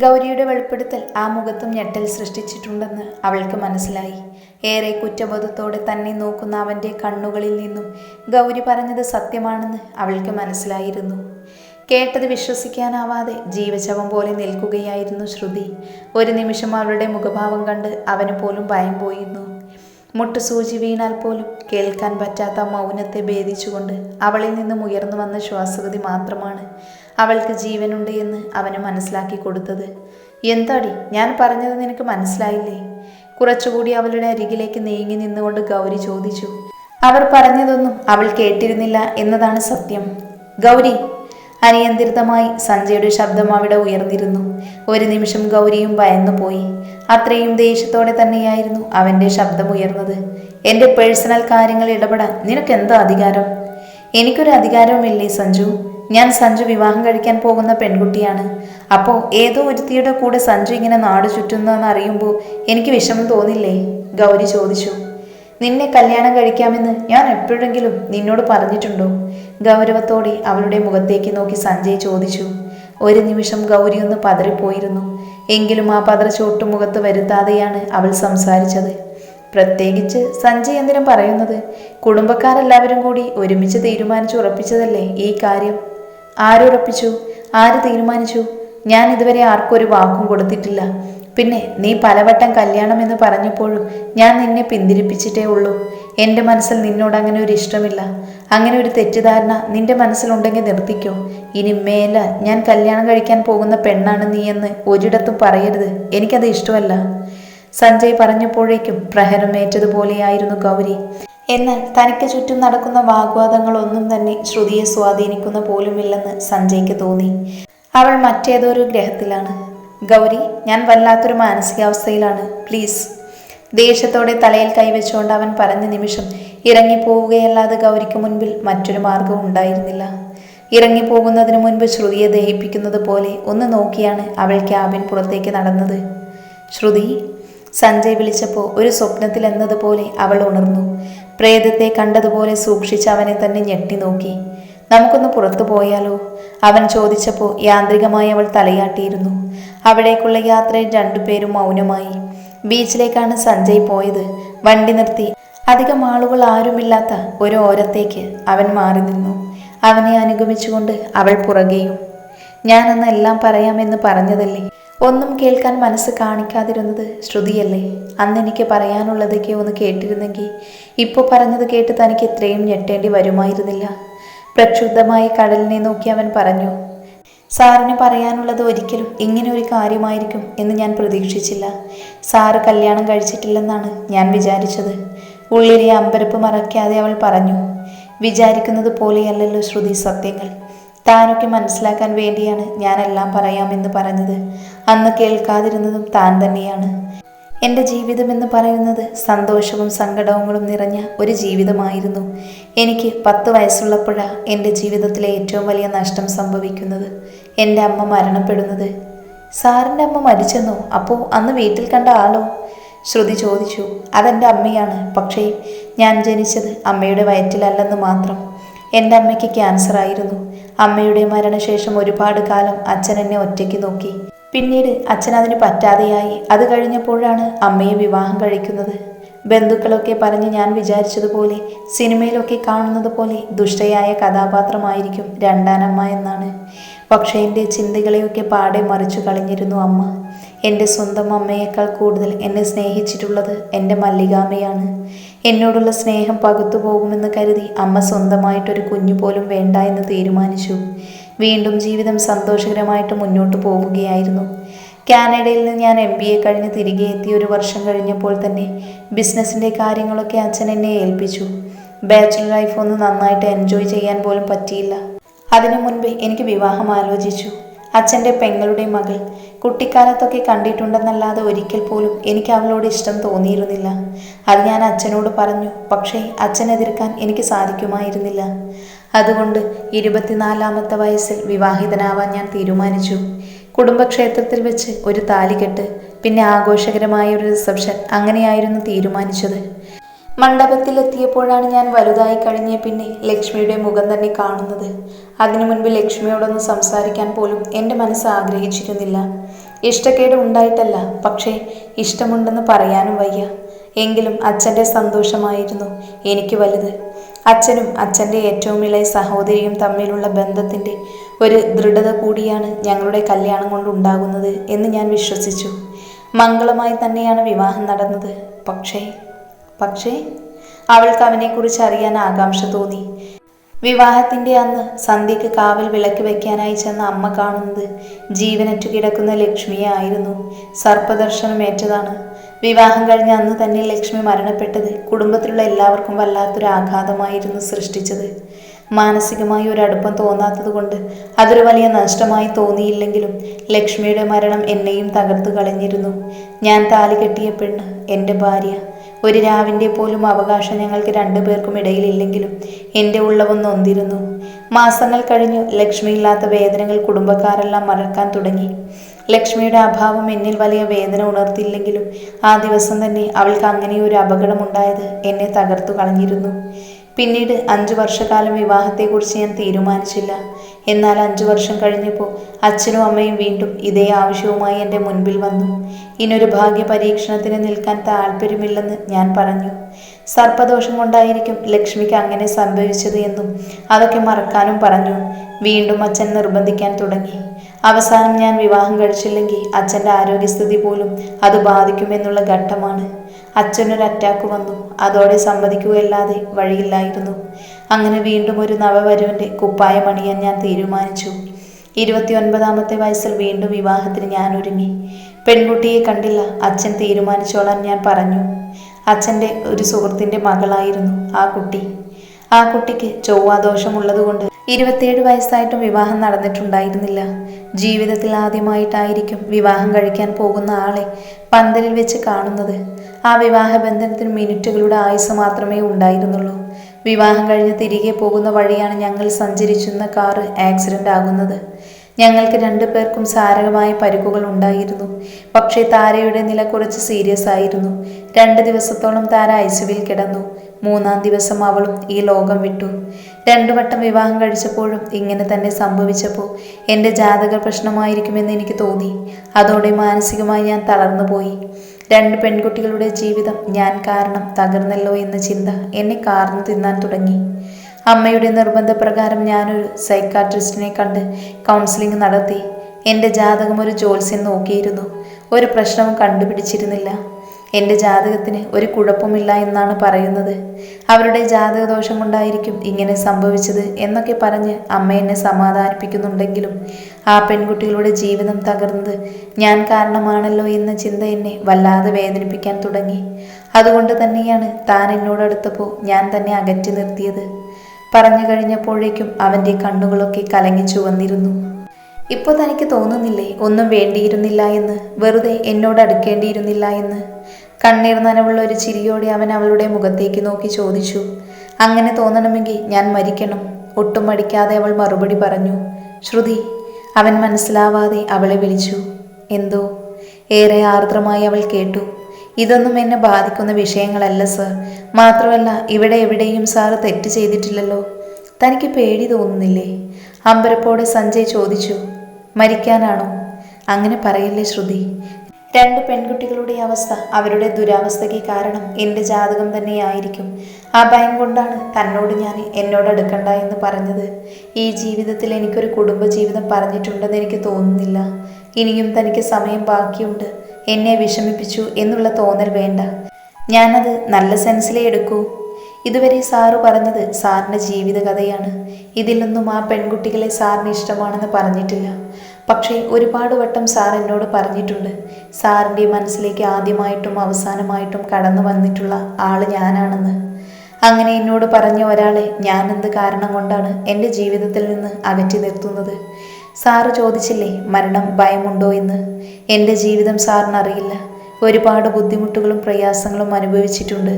ഗൗരിയുടെ വെളിപ്പെടുത്തൽ ആ മുഖത്തും ഞെട്ടൽ സൃഷ്ടിച്ചിട്ടുണ്ടെന്ന് അവൾക്ക് മനസ്സിലായി. ഏറെ കുറ്റബോധത്തോടെ തന്നെ നോക്കുന്ന അവന്റെ കണ്ണുകളിൽ നിന്നും ഗൗരി പറഞ്ഞത് സത്യമാണെന്ന് അവൾക്ക് മനസ്സിലായിരുന്നു. കേട്ടത് വിശ്വസിക്കാനാവാതെ ജീവശവം പോലെ നിൽക്കുകയായിരുന്നു ശ്രുതി. ഒരു നിമിഷം അവളുടെ മുഖഭാവം കണ്ട് അവന് പോലും ഭയം പോയിരുന്നു. മുട്ടുസൂചി വീണാൽ പോലും കേൾക്കാൻ പറ്റാത്ത മൗനത്തെ ഭേദിച്ചുകൊണ്ട് അവളിൽ നിന്നും ഉയർന്നു വന്ന ശ്വാസഗതി മാത്രമാണ് അവൾക്ക് ജീവനുണ്ട് എന്ന് അവന് മനസ്സിലാക്കി കൊടുത്തത്. എന്താടി? ഞാൻ പറഞ്ഞത് നിനക്ക് മനസ്സിലായില്ലേ? കുറച്ചുകൂടി അവളുടെ അരികിലേക്ക് നീങ്ങി നിന്നുകൊണ്ട് ഗൗരി ചോദിച്ചു. അവർ പറഞ്ഞതൊന്നും അവൾ കേട്ടിരുന്നില്ല എന്നതാണ് സത്യം. ഗൗരി അനിയന്ത്രിതമായി സഞ്ജയുടെ ശബ്ദം അവിടെ ഉയർന്നിരുന്നു. ഒരു നിമിഷം ഗൗരിയും ഭയന്നുപോയി അത്രയും ദേഷ്യത്തോടെ തന്നെയായിരുന്നു അവന്റെ ശബ്ദം ഉയർന്നത്. എന്റെ പേഴ്സണൽ കാര്യങ്ങൾ ഇടപെടാൻ നിനക്ക് എന്താ അധികാരം? എനിക്കൊരു അധികാരവുമില്ലേ സഞ്ജു? ഞാൻ സഞ്ജു വിവാഹം കഴിക്കാൻ പോകുന്ന പെൺകുട്ടിയാണ്. അപ്പോൾ ഏതോ ഒരുത്തിയുടെ കൂടെ സഞ്ജു ഇങ്ങനെ നാട് ചുറ്റുന്നതെന്ന് അറിയുമ്പോൾ എനിക്ക് വിഷമം തോന്നില്ലേ? ഗൗരി ചോദിച്ചു. നിന്നെ കല്യാണം കഴിക്കാമെന്ന് ഞാൻ എപ്പോഴെങ്കിലും നിന്നോട് പറഞ്ഞിട്ടുണ്ടോ? ഗൗരവത്തോടെ അവളുടെ മുഖത്തേക്ക് നോക്കി സഞ്ജയ് ചോദിച്ചു. ഒരു നിമിഷം ഗൗരി ഒന്ന് പതറിപ്പോയിരുന്നു. എങ്കിലും ആ പതറച്ചോട്ടു മുഖത്ത് വരുത്താതെയാണ് അവൾ സംസാരിച്ചത്. പ്രത്യേകിച്ച് സഞ്ജയ് എന്തിനും പറയുന്നത്? കുടുംബക്കാരെല്ലാവരും കൂടി ഒരുമിച്ച് തീരുമാനിച്ചുറപ്പിച്ചതല്ലേ ഈ കാര്യം? ആരുറപ്പിച്ചു? ആര് തീരുമാനിച്ചു? ഞാൻ ഇതുവരെ ആർക്കും ഒരു വാക്കും കൊടുത്തിട്ടില്ല. പിന്നെ നീ പലവട്ടം കല്യാണം എന്ന് പറഞ്ഞപ്പോഴും ഞാൻ നിന്നെ പിന്തിരിപ്പിച്ചിട്ടേ ഉള്ളൂ. എന്റെ മനസ്സിൽ നിന്നോട് അങ്ങനെ ഒരു ഇഷ്ടമില്ല. അങ്ങനെ ഒരു തെറ്റിദ്ധാരണ നിന്റെ മനസ്സിലുണ്ടെങ്കിൽ നിർത്തിക്കോ. ഇനി മേല ഞാൻ കല്യാണം കഴിക്കാൻ പോകുന്ന പെണ്ണാണ് നീ എന്ന് ഒരിടത്തും പറയരുത്. എനിക്കത് ഇഷ്ടമല്ല. സഞ്ജയ് പറഞ്ഞപ്പോഴേക്കും പ്രഹരമേറ്റതുപോലെയായിരുന്നു ഗൗരി. എന്നാൽ തനിക്ക് ചുറ്റും നടക്കുന്ന വാഗ്വാദങ്ങളൊന്നും തന്നെ ശ്രുതിയെ സ്വാധീനിക്കുന്ന പോലുമില്ലെന്ന് സഞ്ജയ്ക്ക് തോന്നി. അവൾ മറ്റേതൊരു ഗ്രഹത്തിലാണ്. ഗൗരി ഞാൻ വല്ലാത്തൊരു മാനസികാവസ്ഥയിലാണ്. പ്ലീസ്. ദേഷ്യത്തോടെ തലയിൽ കൈവച്ചുകൊണ്ട് അവൻ പറഞ്ഞ നിമിഷം ഇറങ്ങിപ്പോവുകയല്ലാതെ ഗൗരിക്ക് മുൻപിൽ മറ്റൊരു മാർഗം ഉണ്ടായിരുന്നില്ല. ഇറങ്ങിപ്പോകുന്നതിന് മുൻപ് ശ്രുതിയെ ദഹിപ്പിക്കുന്നത് പോലെ ഒന്ന് നോക്കിയാണ് അവൾ ക്യാബിൻ പുറത്തേക്ക് നടന്നത്. ശ്രുതി സഞ്ജയ് വിളിച്ചപ്പോൾ ഒരു സ്വപ്നത്തിൽ എന്നതുപോലെ അവൾ ഉണർന്നു. പ്രേതത്തെ കണ്ടതുപോലെ സൂക്ഷിച്ച് അവനെ തന്നെ ഞെട്ടി നോക്കി. നമുക്കൊന്ന് പുറത്തു പോയാലോ? അവൻ ചോദിച്ചപ്പോൾ യാന്ത്രികമായി അവൾ തലയാട്ടിയിരുന്നു. അവിടേക്കുള്ള യാത്രയിൽ രണ്ടുപേരും മൗനമായി. ബീച്ചിലേക്കാണ് സഞ്ജയ് പോയത്. വണ്ടി നിർത്തി. അധികം ആളുകൾ ആരുമില്ലാത്ത ഒരു ഓരത്തേക്ക് അവൻ മാറി നിന്നു. അവനെ അനുഗമിച്ചുകൊണ്ട് അവൾ പുറകെയും. ഞാനന്ന് എല്ലാം പറയാമെന്ന് പറഞ്ഞതല്ലേ? ഒന്നും കേൾക്കാൻ മനസ്സ് കാണിക്കാതിരുന്നത് ശ്രുതിയല്ലേ? അന്ന് എനിക്ക് പറയാനുള്ളതൊക്കെ ഒന്ന് കേട്ടിരുന്നെങ്കിൽ ഇപ്പോൾ പറഞ്ഞത് കേട്ട് തനിക്ക് ഇത്രയും ഞെട്ടേണ്ടി വരുമായിരുന്നില്ല. പ്രക്ഷുബ്ധമായ കടലിനെ നോക്കി അവൻ പറഞ്ഞു സാറിന് പറയാനുള്ളത് ഒരിക്കലും ഇങ്ങനെ ഒരു കാര്യമായിരിക്കും എന്ന് ഞാൻ പ്രതീക്ഷിച്ചില്ല. സാറ് കല്യാണം കഴിച്ചിട്ടില്ലെന്നാണ് ഞാൻ വിചാരിച്ചത്. ഉള്ളിലെ അമ്പരപ്പ് മറക്കാതെ അവൾ പറഞ്ഞു വിചാരിക്കുന്നത് പോലെയല്ലല്ലോ ശ്രുതി സത്യങ്ങൾ. താനൊക്കെ മനസ്സിലാക്കാൻ വേണ്ടിയാണ് ഞാനെല്ലാം പറയാമെന്ന് പറഞ്ഞത്. അന്ന് കേൾക്കാതിരുന്നതും താൻ തന്നെയാണ്. എന്റെ ജീവിതം എന്ന് പറയുന്നത് സന്തോഷവും സങ്കടങ്ങളും നിറഞ്ഞ ഒരു ജീവിതമായിരുന്നു. എനിക്ക് പത്ത് വയസ്സുള്ളപ്പോഴാണ് എന്റെ ജീവിതത്തിലെ ഏറ്റവും വലിയ നഷ്ടം സംഭവിക്കുന്നത്. എന്റെ അമ്മ മരണപ്പെടുന്നത്. സാറിന്റെ അമ്മ മരിച്ചെന്നോ? അപ്പോൾ അന്ന് വീട്ടിൽ കണ്ട ആളോ? ശ്രുതി ചോദിച്ചു. അതെന്റെ അമ്മയാണ്. പക്ഷേ ഞാൻ ജനിച്ചത് അമ്മയുടെ വയറ്റിലല്ലെന്ന് മാത്രം. എന്റെ അമ്മയ്ക്ക് ക്യാൻസർ ആയിരുന്നു അമ്മയുടെ മരണശേഷം ഒരുപാട് കാലം അച്ഛൻ എന്നെ ഒറ്റയ്ക്ക് നോക്കി. പിന്നീട് അച്ഛൻ അതിന് പറ്റാതെയായി. അത് കഴിഞ്ഞപ്പോഴാണ് അമ്മയെ വിവാഹം കഴിക്കുന്നത്. ബന്ധുക്കളൊക്കെ പറഞ്ഞ് ഞാൻ വിചാരിച്ചതുപോലെ സിനിമയിലൊക്കെ കാണുന്നത് പോലെ ദുഷ്ടയായ കഥാപാത്രമായിരിക്കും രണ്ടാനമ്മ എന്നാണ്. പക്ഷേ എന്റെ ചിന്തകളെയൊക്കെ പാടെ മറിച്ചു കളഞ്ഞിരുന്നു അമ്മ. എന്റെ സ്വന്തം അമ്മയേക്കാൾ കൂടുതൽ എന്നെ സ്നേഹിച്ചിട്ടുള്ളത് എന്റെ മല്ലികാമ്മയാണ് എന്നോടുള്ള സ്നേഹം പകുത്തു പോകുമെന്ന് കരുതി അമ്മ സ്വന്തമായിട്ടൊരു കുഞ്ഞു പോലും വേണ്ട എന്ന് തീരുമാനിച്ചു. വീണ്ടും ജീവിതം സന്തോഷകരമായിട്ട് മുന്നോട്ട് പോവുകയായിരുന്നു. കാനഡയിൽ നിന്ന് ഞാൻ എം ബി എ കഴിഞ്ഞ് തിരികെ എത്തി ഒരു വർഷം കഴിഞ്ഞപ്പോൾ തന്നെ ബിസിനസ്സിന്റെ കാര്യങ്ങളൊക്കെ അച്ഛൻ എന്നെ ഏൽപ്പിച്ചു. ബാച്ചുലർ ലൈഫ് ഒന്ന് നന്നായിട്ട് എൻജോയ് ചെയ്യാൻ പോലും പറ്റിയില്ല. അതിനു മുൻപ് എനിക്ക് വിവാഹം ആലോചിച്ചു. അച്ഛന്റെ പെങ്ങളുടെ മകൾ കുട്ടിക്കാലത്തൊക്കെ കണ്ടിട്ടുണ്ടെന്നല്ലാതെ ഒരിക്കൽ പോലും എനിക്ക് അവളോട് ഇഷ്ടം തോന്നിയിരുന്നില്ല. അത് ഞാൻ അച്ഛനോട് പറഞ്ഞു പക്ഷേ അച്ഛനെതിർക്കാൻ എനിക്ക് സാധിക്കുമായിരുന്നില്ല. അതുകൊണ്ട് ഇരുപത്തിനാലാമത്തെ വയസ്സിൽ വിവാഹിതനാവാൻ ഞാൻ തീരുമാനിച്ചു. കുടുംബക്ഷേത്രത്തിൽ വെച്ച് ഒരു താലികെട്ട് പിന്നെ ആഘോഷകരമായ ഒരു റിസപ്ഷൻ അങ്ങനെയായിരുന്നു തീരുമാനിച്ചത്. മണ്ഡപത്തിലെത്തിയപ്പോഴാണ് ഞാൻ വലുതായി കഴിഞ്ഞ പിന്നെ ലക്ഷ്മിയുടെ മുഖം തന്നെ കാണുന്നത്. അതിനു മുൻപ് ലക്ഷ്മിയോടൊന്ന് സംസാരിക്കാൻ പോലും എന്റെ മനസ്സ് ആഗ്രഹിച്ചിരുന്നില്ല. ഇഷ്ടക്കേട് ഉണ്ടായിട്ടല്ല പക്ഷേ ഇഷ്ടമുണ്ടെന്ന് പറയാനും വയ്യ. എങ്കിലും അച്ഛന്റെ സന്തോഷമായിരുന്നു എനിക്ക് വലുത്. അച്ഛനും അച്ഛന്റെ ഏറ്റവും ഇളയ സഹോദരിയും തമ്മിലുള്ള ബന്ധത്തിന്റെ ഒരു ദൃഢത കൂടിയാണ് ഞങ്ങളുടെ കല്യാണം കൊണ്ടുണ്ടാകുന്നത് എന്ന് ഞാൻ വിശ്വസിച്ചു. മംഗളമായി തന്നെയാണ് വിവാഹം നടന്നത്. പക്ഷേ പക്ഷേ അവൾക്ക് അവനെക്കുറിച്ച് അറിയാൻ ആകാംക്ഷ തോന്നി. വിവാഹത്തിന്റെ അന്ന് സന്ധ്യയ്ക്ക് കാവൽ വിളക്ക് വെക്കാനായി ചെന്ന അമ്മ കാണുന്നത് ജീവനറ്റു കിടക്കുന്ന ലക്ഷ്മിയെ ആയിരുന്നു. സർപ്പദർശനമേറ്റതാണ് വിവാഹം കഴിഞ്ഞ അന്ന് തന്നെ ലക്ഷ്മി മരണപ്പെട്ടത് കുടുംബത്തിലുള്ള എല്ലാവർക്കും വല്ലാത്തൊരു ആഘാതമായിരുന്നു സൃഷ്ടിച്ചത്. മാനസികമായി ഒരു അടുപ്പം തോന്നാത്തതുകൊണ്ട് അതൊരു വലിയ നഷ്ടമായി തോന്നിയില്ലെങ്കിലും ലക്ഷ്മിയുടെ മരണം എന്നെയും തകർത്തു കളഞ്ഞിരുന്നു. ഞാൻ താലി കെട്ടിയ പെണ്ണ് എന്റെ ഭാര്യ. ഒരു രാവിന്റെ പോലും അവകാശം ഞങ്ങൾക്ക് രണ്ടുപേർക്കും ഇടയിലില്ലെങ്കിലും എന്റെ ഉള്ളവൊന്ന് ഒന്നിരുന്നു മാസങ്ങൾ കഴിഞ്ഞു ലക്ഷ്മിയില്ലാത്ത വേദനകൾ കുടുംബക്കാരെല്ലാം മറക്കാൻ തുടങ്ങി. ലക്ഷ്മിയുടെ അഭാവം എന്നിൽ വലിയ വേദന ഉണർത്തില്ലെങ്കിലും ആ ദിവസം തന്നെ അവൾക്ക് അങ്ങനെ ഒരു അപകടമുണ്ടായത് എന്നെ തകർത്തു കളഞ്ഞിരുന്നു. പിന്നീട് അഞ്ചു വർഷക്കാലം വിവാഹത്തെക്കുറിച്ച് ഞാൻ തീരുമാനിച്ചില്ല. എന്നാൽ അഞ്ചു വർഷം കഴിഞ്ഞപ്പോൾ അച്ഛനും അമ്മയും വീണ്ടും ഇതേ ആവശ്യവുമായി എന്റെ മുൻപിൽ വന്നു. ഇനൊരു ഭാഗ്യ പരീക്ഷണത്തിന് നിൽക്കാൻ താല്പര്യമില്ലെന്ന് ഞാൻ പറഞ്ഞു. സർപ്പദോഷം കൊണ്ടായിരിക്കും ലക്ഷ്മിക്ക് അങ്ങനെ സംഭവിച്ചത് എന്നും അതൊക്കെ മറക്കാനും പറഞ്ഞു. വീണ്ടും അച്ഛൻ നിർബന്ധിക്കാൻ തുടങ്ങി. അവസാനം ഞാൻ വിവാഹം കഴിച്ചില്ലെങ്കിൽ അച്ഛന്റെ ആരോഗ്യസ്ഥിതി പോലും അത് ബാധിക്കുമെന്നുള്ള ഘട്ടമാണ്. അച്ഛനൊരു അറ്റാക്ക് വന്നു. അതോടെ സമ്മതിക്കുകയല്ലാതെ വഴിയില്ലായിരുന്നു. അങ്ങനെ വീണ്ടും ഒരു നവവരുവിന്റെ കുപ്പായം അണിയാൻ ഞാൻ തീരുമാനിച്ചു. ഇരുപത്തിയൊൻപതാമത്തെ വയസ്സിൽ വീണ്ടും വിവാഹത്തിന് ഞാൻ ഒരുങ്ങി. പെൺകുട്ടിയെ കണ്ടില്ല. അച്ഛൻ തീരുമാനിച്ചോളാൻ ഞാൻ പറഞ്ഞു. അച്ഛന്റെ ഒരു സുഹൃത്തിന്റെ മകളായിരുന്നു ആ കുട്ടി. ആ കുട്ടിക്ക് ചൊവ്വാദോഷമുള്ളതുകൊണ്ട് ഇരുപത്തിയേഴ് വയസ്സായിട്ടും വിവാഹം നടന്നിട്ടുണ്ടായിരുന്നില്ല. ജീവിതത്തിൽ ആദ്യമായിട്ടായിരിക്കും വിവാഹം കഴിക്കാൻ പോകുന്ന ആളെ പന്തലിൽ വെച്ച് കാണുന്നത്. ആ വിവാഹ ബന്ധനത്തിന് മിനിറ്റുകളുടെ ആയുസ് മാത്രമേ ഉണ്ടായിരുന്നുള്ളൂ. വിവാഹം കഴിഞ്ഞ് തിരികെ പോകുന്ന വഴിയാണ് ഞങ്ങൾ സഞ്ചരിച്ചിരുന്ന കാർ ആക്സിഡന്റ് ആകുന്നത്. ഞങ്ങൾക്ക് രണ്ടു പേർക്കും സാരകമായ പരിക്കുകൾ ഉണ്ടായിരുന്നു. പക്ഷേ താരയുടെ നില കുറച്ച് സീരിയസ് ആയിരുന്നു. രണ്ട് ദിവസത്തോളം താര ഐസുവിൽ കിടന്നു. മൂന്നാം ദിവസം അവളും ഈ ലോകം വിട്ടു. രണ്ടു വട്ടം വിവാഹം കഴിച്ചപ്പോഴും ഇങ്ങനെ തന്നെ സംഭവിച്ചപ്പോൾ എന്റെ ജാതക പ്രശ്നമായിരിക്കുമെന്ന് എനിക്ക് തോന്നി. അതോടെ മാനസികമായി ഞാൻ തളർന്നുപോയി. രണ്ട് പെൺകുട്ടികളുടെ ജീവിതം ഞാൻ കാരണം തകർന്നല്ലോ എന്ന ചിന്ത എന്നെ കാർന്നു തിന്നാൻ തുടങ്ങി. അമ്മയുടെ നിർബന്ധപ്രകാരം ഞാനൊരു സൈക്കാട്രിസ്റ്റിനെ കണ്ട് കൗൺസിലിംഗ് നടത്തി. എന്റെ ജാതകം ഒരു ജോത്സ്യൻ നോക്കിയിരുന്നു. ഒരു പ്രശ്നവും കണ്ടുപിടിച്ചിരുന്നില്ല. എന്റെ ജാതകത്തിന് ഒരു കുഴപ്പമില്ല എന്നാണ് പറയുന്നത്. അവരുടെ ജാതകദോഷം കൊണ്ടായിരിക്കും ഇങ്ങനെ സംഭവിച്ചത് എന്നൊക്കെ പറഞ്ഞ് അമ്മ എന്നെ സമാധാനിപ്പിക്കുന്നുണ്ടെങ്കിലും ആ പെൺകുട്ടികളുടെ ജീവിതം തകർന്നത് ഞാൻ കാരണമാണല്ലോ എന്ന ചിന്ത എന്നെ വല്ലാതെ വേദനിപ്പിക്കാൻ തുടങ്ങി. അതുകൊണ്ട് തന്നെയാണ് താൻ എന്നോടടുത്തപ്പോൾ ഞാൻ തന്നെ അകറ്റി നിർത്തിയത്. പറഞ്ഞു കഴിഞ്ഞപ്പോഴേക്കും അവന്റെ കണ്ണുകളൊക്കെ കലങ്ങിച്ചു വന്നിരുന്നു ഇപ്പോൾ തനിക്ക് തോന്നുന്നില്ലേ ഒന്നും വേണ്ടിയിരുന്നില്ല എന്ന്? വെറുതെ എന്നോട് അടുക്കേണ്ടിയിരുന്നില്ല എന്ന്? കണ്ണീർ നനവുള്ള ഒരു ചിരിയോടെ അവൻ അവളുടെ മുഖത്തേക്ക് നോക്കി ചോദിച്ചു അങ്ങനെ തോന്നണമെങ്കിൽ ഞാൻ മരിക്കണം ഒട്ടും മടിക്കാതെ അവൾ മറുപടി പറഞ്ഞു. ശ്രുതി അവൻ മനസ്സിലാവാതെ അവളെ വിളിച്ചു. എന്തോ? ഏറെ ആർദ്രമായി അവൾ കേട്ടു. ഇതൊന്നും എന്നെ ബാധിക്കുന്ന വിഷയങ്ങളല്ല സർ. മാത്രമല്ല ഇവിടെ എവിടെയും സാർ തെറ്റ് ചെയ്തിട്ടില്ലല്ലോ. തനിക്ക് പേടി തോന്നുന്നില്ലേ? അമ്പരപ്പോടെ സഞ്ജയ് ചോദിച്ചു. മരിക്കാനാണോ? അങ്ങനെ പറയല്ലേ ശ്രുതി. രണ്ട് പെൺകുട്ടികളുടെ അവസ്ഥ അവരുടെ ദുരവസ്ഥയ്ക്ക് കാരണം എന്റെ ജാതകം തന്നെയായിരിക്കും. ആ ഭയം കൊണ്ടാണ് തന്നോട് ഞാൻ എന്നോട് എടുക്കണ്ട എന്ന് പറഞ്ഞത്. ഈ ജീവിതത്തിൽ എനിക്കൊരു കുടുംബജീവിതം പറഞ്ഞിട്ടുണ്ടെന്ന് എനിക്ക് തോന്നുന്നില്ല. ഇനിയും തനിക്ക് സമയം ബാക്കിയുണ്ട്. എന്നെ വിഷമിപ്പിച്ചു എന്നുള്ള തോന്നൽ വേണ്ട. ഞാനത് നല്ല സെൻസിലേ എടുക്കൂ. ഇതുവരെ സാറ് പറഞ്ഞത് സാറിന്റെ ജീവിതകഥയാണ്. ഇതിലൊന്നും ആ പെൺകുട്ടികളെ സാറിന് ഇഷ്ടമാണെന്ന് പറഞ്ഞിട്ടില്ല. പക്ഷേ ഒരുപാട് വട്ടം സാർ എന്നോട് പറഞ്ഞിട്ടുണ്ട്. സാറിന്റെ മനസ്സിലേക്ക് ആദ്യമായിട്ടും അവസാനമായിട്ടും കടന്നു വന്നിട്ടുള്ള ആൾ ഞാനാണെന്ന്. അങ്ങനെ എന്നോട് പറഞ്ഞ ഒരാളെ ഞാൻ എന്ത് കാരണം കൊണ്ടാണ് എന്റെ ജീവിതത്തിൽ നിന്ന് അകറ്റി നിർത്തുന്നത്? സാറ് ചോദിച്ചില്ലേ മരണം ഭയമുണ്ടോ എന്ന്? എന്റെ ജീവിതം സാറിനറിയില്ല. ഒരുപാട് ബുദ്ധിമുട്ടുകളും പ്രയാസങ്ങളും അനുഭവിച്ചിട്ടുണ്ട്.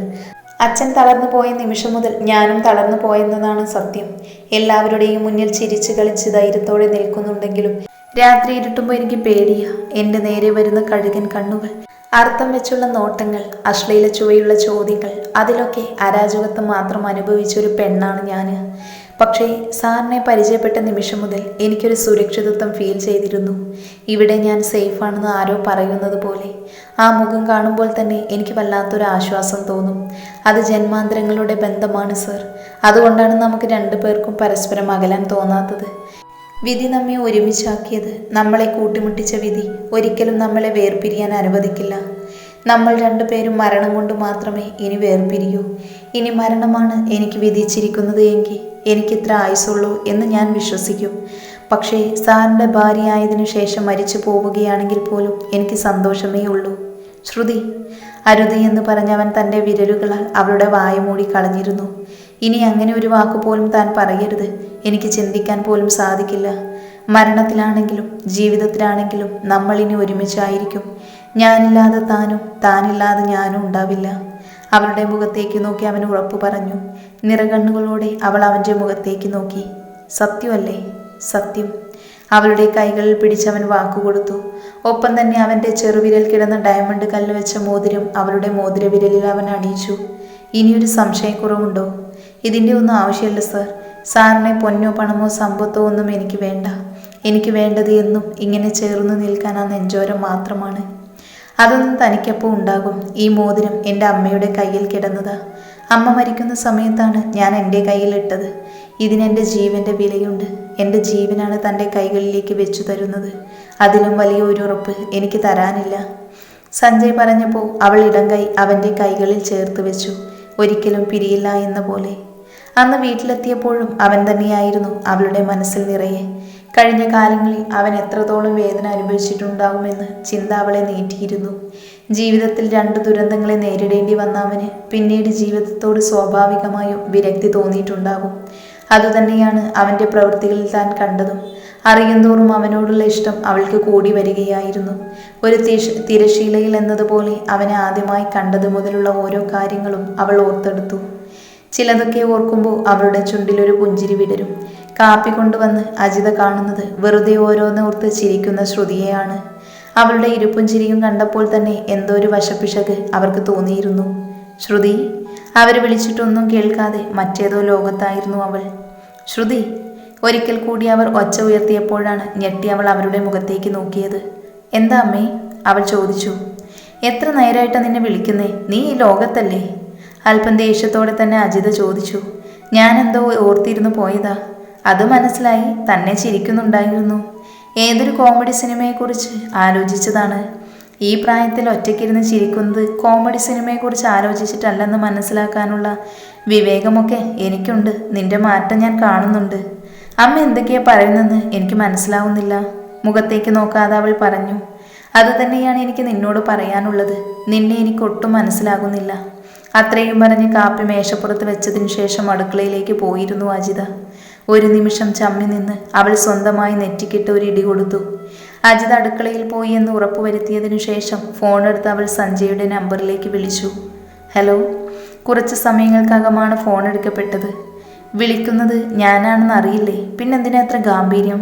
അച്ഛൻ തളർന്നു പോയ നിമിഷം മുതൽ ഞാനും തളർന്നു പോയെന്നതാണ് സത്യം. എല്ലാവരുടെയും മുന്നിൽ ചിരിച്ചു കളിച്ച് ധൈര്യത്തോടെ നിൽക്കുന്നുണ്ടെങ്കിലും രാത്രി ഇരുട്ടുമ്പോൾ എനിക്ക് പേടിയ. എന്റെ നേരെ വരുന്ന കഴുകൻ കണ്ണുകൾ അർത്ഥം വെച്ചുള്ള നോട്ടങ്ങൾ അശ്ലീല ചുവയുള്ള ചോദ്യങ്ങൾ അതിലൊക്കെ അരാജകത്വം മാത്രം അനുഭവിച്ച ഒരു പെണ്ണാണ് ഞാൻ പക്ഷേ സാറിനെ പരിചയപ്പെട്ട നിമിഷം മുതൽ എനിക്കൊരു സുരക്ഷിതത്വം ഫീൽ ചെയ്തിരുന്നു. ഇവിടെ ഞാൻ സേഫാണെന്ന് ആരോ പറയുന്നത് പോലെ. ആ മുഖം കാണുമ്പോൾ തന്നെ എനിക്ക് വല്ലാത്തൊരു ആശ്വാസം തോന്നും. അത് ജന്മാന്തരങ്ങളുടെ ബന്ധമാണ് സർ അതുകൊണ്ടാണ് നമുക്ക് രണ്ടു പേർക്കും പരസ്പരം അകലാൻ തോന്നാത്തത്. വിധി നമ്മെ ഒരുമിച്ചാക്കിയത്. നമ്മളെ കൂട്ടിമുട്ടിച്ച വിധി ഒരിക്കലും നമ്മളെ വേർപിരിയാൻ അനുവദിക്കില്ല. നമ്മൾ രണ്ടുപേരും മരണം കൊണ്ട് മാത്രമേ ഇനി വേർപിരിയൂ. ഇനി മരണമാണ് എനിക്ക് വിധിച്ചിരിക്കുന്നത് എങ്കിൽ എനിക്കിത്ര ആയുസുള്ളൂ എന്ന് ഞാൻ വിശ്വസിക്കും. പക്ഷേ സാറിന്റെ ഭാര്യയായതിനു ശേഷം മരിച്ചു പോവുകയാണെങ്കിൽ പോലും എനിക്ക് സന്തോഷമേ ഉള്ളൂ. ശ്രുതി അരുതി എന്ന് പറഞ്ഞവൻ തന്റെ വിരലുകളാൽ അവളുടെ വായ മൂടി കളഞ്ഞിരുന്നു. ഇനി അങ്ങനെ ഒരു വാക്ക് പോലും താൻ പറയരുത്. എനിക്ക് ചിന്തിക്കാൻ പോലും സാധിക്കില്ല. മരണത്തിലാണെങ്കിലും ജീവിതത്തിലാണെങ്കിലും നമ്മൾ ഇനി ഒരുമിച്ചായിരിക്കും. ഞാനില്ലാതെ താനും താനില്ലാതെ ഞാനും ഉണ്ടാവില്ല. അവളുടെ മുഖത്തേക്ക് നോക്കി അവൻ ഉറപ്പു പറഞ്ഞു. നിറകണ്ണുകളോടെ അവൾ അവന്റെ മുഖത്തേക്ക് നോക്കി. സത്യമല്ലേ? സത്യം. അവളുടെ കൈകളിൽ പിടിച്ചവൻ വാക്കുകൊടുത്തു ഒപ്പം തന്നെ അവന്റെ ചെറുവിരൽ കിടന്ന ഡയമണ്ട് കല്ല് വെച്ച മോതിരം അവളുടെ മോതിരവിരലിൽ അവൻ അണിയിച്ചു. ഇനിയൊരു സംശയക്കുറവുണ്ടോ? ഇതിന്റെ ഒന്നും ആവശ്യമില്ല സർ. സാറിനെ പൊന്നോ പണമോ സമ്പത്തോ ഒന്നും എനിക്ക് വേണ്ട. എനിക്ക് വേണ്ടത് എന്നും ഇങ്ങനെ ചേർന്ന് നിൽക്കാൻ ആ നെഞ്ചോരം മാത്രമാണ്. അതൊന്നും തനിക്കപ്പോൾ ഉണ്ടാകും? ഈ മോതിരം എന്റെ അമ്മയുടെ കയ്യിൽ കിടന്നത്. അമ്മ മരിക്കുന്ന സമയത്താണ് ഞാൻ എന്റെ കയ്യിലിട്ടത് ഇതിനെന്റെ ജീവന്റെ വിലയുണ്ട്. എന്റെ ജീവനാണ് തന്റെ കൈകളിലേക്ക് വെച്ചു തരുന്നത്. അതിലും വലിയ ഒരു ഉറപ്പ് എനിക്ക് തരാനില്ല. സഞ്ജയ് പറഞ്ഞപ്പോൾ അവൾ ഇടം കൈ അവന്റെ കൈകളിൽ ചേർത്ത് വെച്ചു. ഒരിക്കലും പിരിയില്ല എന്ന പോലെ. അന്ന് വീട്ടിലെത്തിയപ്പോഴും അവൻ തന്നെയായിരുന്നു അവളുടെ മനസ്സിൽ നിറയെ. കഴിഞ്ഞ കാലങ്ങളിൽ അവൻ എത്രത്തോളം വേദന അനുഭവിച്ചിട്ടുണ്ടാകുമെന്ന് ചിന്ത അവളെ നീട്ടിയിരുന്നു. ജീവിതത്തിൽ രണ്ട് ദുരന്തങ്ങളെ നേരിടേണ്ടി വന്ന അവന് പിന്നീട് ജീവിതത്തോട് സ്വാഭാവികമായും വിരക്തി തോന്നിയിട്ടുണ്ടാകും. അതുതന്നെയാണ് അവന്റെ പ്രവൃത്തികളിൽ താൻ കണ്ടതും. അറിയുന്തോറും അവനോടുള്ള ഇഷ്ടം അവൾക്ക് കൂടി വരികയായിരുന്നു. ഒരു തിശ തിരശീലയിൽ എന്നതുപോലെ അവനെ ആദ്യമായി കണ്ടതു മുതലുള്ള ഓരോ കാര്യങ്ങളും അവൾ ഓർത്തെടുത്തു. ചിലതൊക്കെ ഓർക്കുമ്പോൾ അവളുടെ ചുണ്ടിലൊരു പുഞ്ചിരി വിടരും. കാപ്പി കൊണ്ടുവന്ന് അജിത കാണുന്നത് വെറുതെ ഓരോന്ന് ഓർത്ത് ചിരിക്കുന്ന ശ്രുതിയെയാണ്. അവളുടെ ഇരുപ്പും ചിരിയും കണ്ടപ്പോൾ തന്നെ എന്തോ ഒരു വശപ്പിശക് അവർക്ക് തോന്നിയിരുന്നു. ശ്രുതി അവർ വിളിച്ചിട്ടൊന്നും കേൾക്കാതെ മറ്റേതോ ലോകത്തായിരുന്നു അവൾ. ശ്രുതി ഒരിക്കൽ കൂടി അവർ ഒച്ച ഉയർത്തിയപ്പോഴാണ് ഞെട്ടി അവൾ അവരുടെ മുഖത്തേക്ക് നോക്കിയത്. എന്താ അമ്മേ? അവൾ ചോദിച്ചു. എത്ര നേരമായിട്ടാണ് നിന്നെ വിളിക്കുന്നേ? നീ ഈ ലോകത്തല്ലേ? അല്പം ദേഷ്യത്തോടെ തന്നെ അജിത ചോദിച്ചു ഞാൻ എന്തോ ഓർത്തിരുന്നു പോയതാ. അത് മനസ്സിലായി തന്നെ ചിരിക്കുന്നുണ്ടായിരുന്നു. ഏതൊരു കോമഡി സിനിമയെക്കുറിച്ച് ആലോചിച്ചതാണ്. ഈ പ്രായത്തിൽ ഒറ്റയ്ക്കിരുന്ന് ചിരിക്കുന്നത് കോമഡി സിനിമയെക്കുറിച്ച് ആലോചിച്ചിട്ടല്ലെന്ന് മനസ്സിലാക്കാനുള്ള വിവേകമൊക്കെ എനിക്കുണ്ട്. നിന്റെ മാറ്റം ഞാൻ കാണുന്നുണ്ട്. അമ്മ എന്തൊക്കെയാ പറയുന്നെന്ന് എനിക്ക് മനസ്സിലാവുന്നില്ല. മുഖത്തേക്ക് നോക്കാതെ അവൾ പറഞ്ഞു അത് തന്നെയാണ് എനിക്ക് നിന്നോട് പറയാനുള്ളത്. നിന്നെ എനിക്ക് ഒട്ടും മനസ്സിലാകുന്നില്ല. അത്രയും പറഞ്ഞ് കാപ്പി മേശപ്പുറത്ത് വെച്ചതിന് ശേഷം അടുക്കളയിലേക്ക് പോയിരുന്നു അജിത. ഒരു നിമിഷം ചമ്മി നിന്ന് അവൾ സ്വന്തമായി നെറ്റിക്കിട്ട് ഒരു ഇടി കൊടുത്തു. അജിത അടുക്കളയിൽ പോയി എന്ന് ഉറപ്പുവരുത്തിയതിനു ശേഷം ഫോണെടുത്ത് അവൾ സഞ്ജയുടെ നമ്പറിലേക്ക് വിളിച്ചു. ഹലോ കുറച്ച് സമയങ്ങൾക്കകമാണ് ഫോൺ എടുക്കപ്പെട്ടത്. വിളിക്കുന്നത് ഞാനാണെന്ന് അറിയില്ലേ? പിന്നെന്തിനാ അത്ര ഗാംഭീര്യം?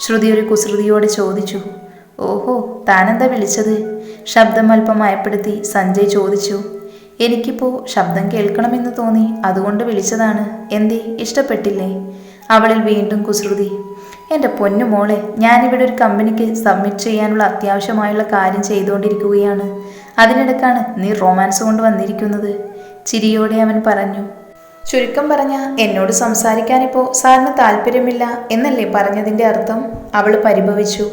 ശ്രുതി ഒരു കുസൃതിയോടെ ചോദിച്ചു. ഓഹോ താനെന്താ വിളിച്ചത്? ശബ്ദം അല്പം മയപ്പെടുത്തി സഞ്ജയ് ചോദിച്ചു. എനിക്കിപ്പോൾ ശബ്ദം കേൾക്കണമെന്ന് തോന്നി അതുകൊണ്ട് വിളിച്ചതാണ്. എന്തേ ഇഷ്ടപ്പെട്ടില്ലേ? അവളിൽ വീണ്ടും കുസൃതി. എന്റെ പൊന്നു മോളെ ഞാനിവിടെ ഒരു കമ്പനിക്ക് സബ്മിറ്റ് ചെയ്യാനുള്ള അത്യാവശ്യമായുള്ള കാര്യം ചെയ്തുകൊണ്ടിരിക്കുകയാണ്. അതിനിടക്കാണ് നീ റൊമാൻസ് കൊണ്ട് വന്നിരിക്കുന്നത്. ചിരിയോടെ അവൻ പറഞ്ഞു. ചുരുക്കം പറഞ്ഞ എന്നോട് സംസാരിക്കാനിപ്പോൾ സാറിന് താല്പര്യമില്ല എന്നല്ലേ പറഞ്ഞതിന്റെ അർത്ഥം? അവൾ പരിഭവിച്ചു.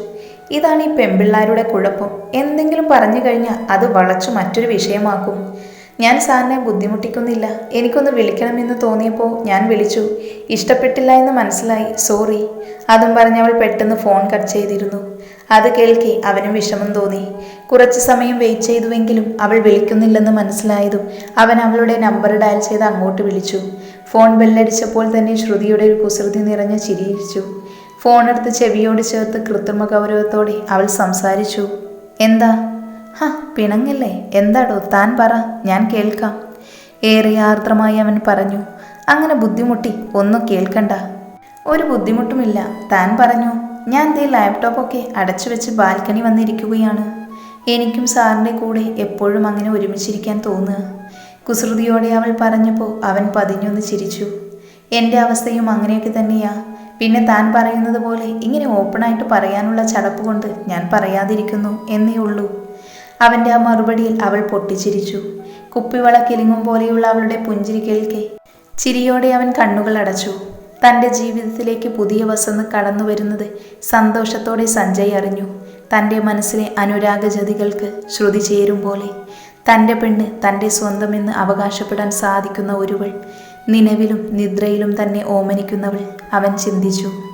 ഇതാണ് ഈ പെൺപിള്ളാരുടെ കുഴപ്പം. എന്തെങ്കിലും പറഞ്ഞു കഴിഞ്ഞാൽ അത് വളച്ചു മറ്റൊരു വിഷയമാക്കും. ഞാൻ സാറിനെ ബുദ്ധിമുട്ടിക്കുന്നില്ല. എനിക്കൊന്ന് വിളിക്കണമെന്ന് തോന്നിയപ്പോൾ ഞാൻ വിളിച്ചു. ഇഷ്ടപ്പെട്ടില്ല എന്ന് മനസ്സിലായി. സോറി. അതും പറഞ്ഞവൾ പെട്ടെന്ന് ഫോൺ കട്ട് ചെയ്തിരുന്നു. അത് കേൾക്കെ അവനും വിഷമം തോന്നി. കുറച്ച് സമയം വെയിറ്റ് ചെയ്തുവെങ്കിലും അവൾ വിളിക്കുന്നില്ലെന്ന് മനസ്സിലായതും അവൻ അവളുടെ നമ്പർ ഡയൽ ചെയ്ത് അങ്ങോട്ട് വിളിച്ചു. ഫോൺ ബെല്ലടിച്ചപ്പോൾ തന്നെ ശ്രുതിയുടെ ഒരു കുസൃതി നിറഞ്ഞ ചിരിയിച്ചു ഫോൺ എടുത്ത് ചെവിയോട് ചേർത്ത് കൃത്രിമ ഗൗരവത്തോടെ അവൾ സംസാരിച്ചു. എന്താ? ഹ പിണങ്ങല്ലേ? എന്താടോ? താൻ പറ ഞാൻ കേൾക്കാം. ഏറെ ആർദ്രമായി അവൻ പറഞ്ഞു. അങ്ങനെ ബുദ്ധിമുട്ടി ഒന്നും കേൾക്കണ്ട. ഒരു ബുദ്ധിമുട്ടുമില്ല. താൻ പറഞ്ഞു ഞാൻ ദേ ലാപ്ടോപ്പൊക്കെ അടച്ചു വെച്ച് ബാൽക്കണി വന്നിരിക്കുകയാണ്. എനിക്കും സാറിന്റെ കൂടെ എപ്പോഴും അങ്ങനെ ഒരുമിച്ചിരിക്കാൻ തോന്നുക. കുസൃതിയോടെ അവൾ പറഞ്ഞപ്പോൾ അവൻ പതിഞ്ഞൊന്ന് ചിരിച്ചു. എന്റെ അവസ്ഥയും അങ്ങനെയൊക്കെ തന്നെയാ. പിന്നെ താൻ പറയുന്നത് പോലെ ഇങ്ങനെ ഓപ്പണായിട്ട് പറയാനുള്ള ചടപ്പ് കൊണ്ട് ഞാൻ പറയാതിരിക്കുന്നു എന്നേ ഉള്ളൂ. അവന്റെ ആ മറുപടിയിൽ അവൾ പൊട്ടിച്ചിരിച്ചു. കുപ്പിവള കിലിങ്ങും പോലെയുള്ള അവളുടെ പുഞ്ചിരി കേൾക്കെ ചിരിയോടെ അവൻ കണ്ണുകൾ അടച്ചു. തന്റെ ജീവിതത്തിലേക്ക് പുതിയ വസന്ത് കടന്നു വരുന്നത് സന്തോഷത്തോടെ സഞ്ജയ് അറിഞ്ഞു. തന്റെ മനസ്സിലെ അനുരാഗജതികൾക്ക് ശ്രുതി ചേരും പോലെ തന്റെ പെണ്ണ് തന്റെ സ്വന്തമെന്ന് അവകാശപ്പെടാൻ സാധിക്കുന്ന ഒരുവൾ നിലവിലും നിദ്രയിലും തന്നെ ഓമനിക്കുന്നവൾ. അവൻ ചിന്തിച്ചു.